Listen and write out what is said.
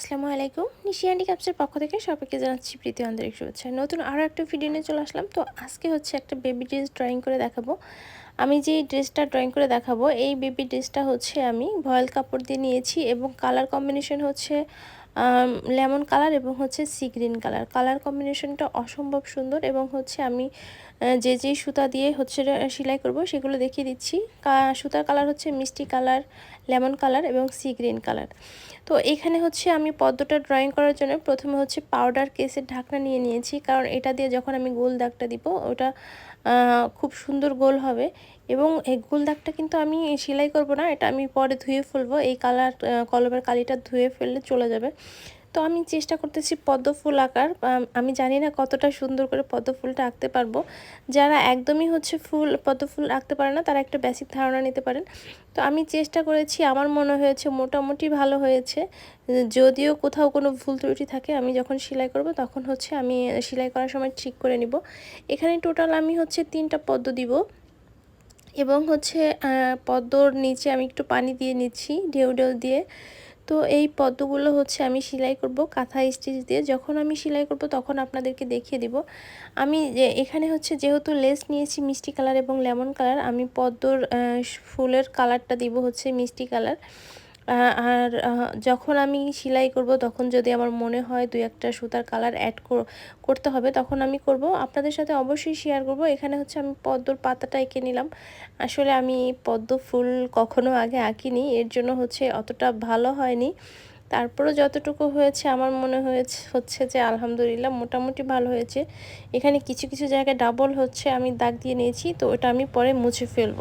আসসালামু আলাইকুম। নিশিয়ান্ডি ক্যাপসের পক্ষ থেকে সবাইকে জানাচ্ছি প্রীতি আন্তরিক শুভেচ্ছা। নতুন আরও একটা ভিডিও নিয়ে চলে আসলাম। তো আজকে হচ্ছে একটা বেবি ড্রেস ড্রয়িং করে দেখাবো। আমি যে ড্রেসটা ড্রয়িং করে দেখাবো, এই বেবি ড্রেসটা হচ্ছে আমি ভয়েল কাপড় দিয়ে নিয়েছি এবং কালার কম্বিনেশন হচ্ছে লেমন কালার এবং হচ্ছে সি গ্রিন কালার। কালার কম্বিনেশনটা অসম্ভব সুন্দর এবং হচ্ছে আমি যে যেই সুতা দিয়ে হচ্ছে সেলাই করব সেগুলো দেখিয়ে দিচ্ছি। সুতার কালার হচ্ছে মিষ্টি কালার, লেমন কালার এবং সি গ্রিন কালার। তো এখানে হচ্ছে আমি পদ্মটা ড্রয়িং করার জন্য প্রথমে হচ্ছে পাউডার কেসের ঢাকনা নিয়ে নিয়েছি। কারণ এটা দিয়ে যখন আমি গোল দাগটা দিব, ওটা খুব সুন্দর গোল হবে এবং এই গোল দাগটা কিন্তু আমি সেলাই করব না, এটা আমি পরে ধুয়ে ফেলব। এই কালার কলমের কালিটা ধুয়ে ফেললে চলে যাবে। তো আমি চেষ্টা করতেছি পদ্ম ফুল আঁকার। আমি জানি না কতটা সুন্দর করে পদ্ম ফুলটা আঁকতে পারব। যারা একদমই হচ্ছে ফুল পদ্ম ফুল আঁকতে পারে না, তারা একটা বেসিক ধারণা নিতে পারেন। তো আমি চেষ্টা করেছি, আমার মনে হয়েছে মোটামুটি ভালো হয়েছে। যদিও কোথাও কোনো ভুল ত্রুটি থাকে, আমি যখন সেলাই করব তখন হচ্ছে আমি সেলাই করার সময় ঠিক করে নিব। এখানে টোটাল আমি হচ্ছে তিনটা পদ্ম দিব এবং হচ্ছে পদ্মর নিচে আমি একটু পানি দিয়ে নিচ্ছি, ঢেউ ঢেউ দিয়ে। তো এই পদ্মগুলো হচ্ছে আমি সেলাই করব কাঁথা স্টিচ দিয়ে। যখন আমি সেলাই করব তখন আপনাদেরকে দেখিয়ে দিব। আমি এখানে হচ্ছে যেহেতু লেস নিয়েছি মিষ্টি কালার এবং লেমন কালার আমি পদ্মর ফুলের কালারটা দিব হচ্ছে মিষ্টি কালার আর যখন আমি সেলাই করব, তখন যদি আমার মনে হয় দুই একটা সুতার কালার অ্যাড করতে হবে, তখন আমি করব। আপনাদের সাথে অবশ্যই শেয়ার করব। এখানে হচ্ছে আমি পদ্মর পাতাটা এঁকে নিলাম। আসলে আমি পদ্ম ফুল কখনো আগে আঁকিনি, এর জন্য হচ্ছে অতটা ভালো হয়নি। তারপরও যতটুকু হয়েছে, আমার মনে হয়েছে, হচ্ছে যে আলহামদুলিল্লাহ মোটামুটি ভালো হয়েছে। এখানে কিছু কিছু জায়গায় ডাবল হচ্ছে, আমি দাগ দিয়ে নিয়েছি, তো ওটা আমি পরে মুছে ফেলব।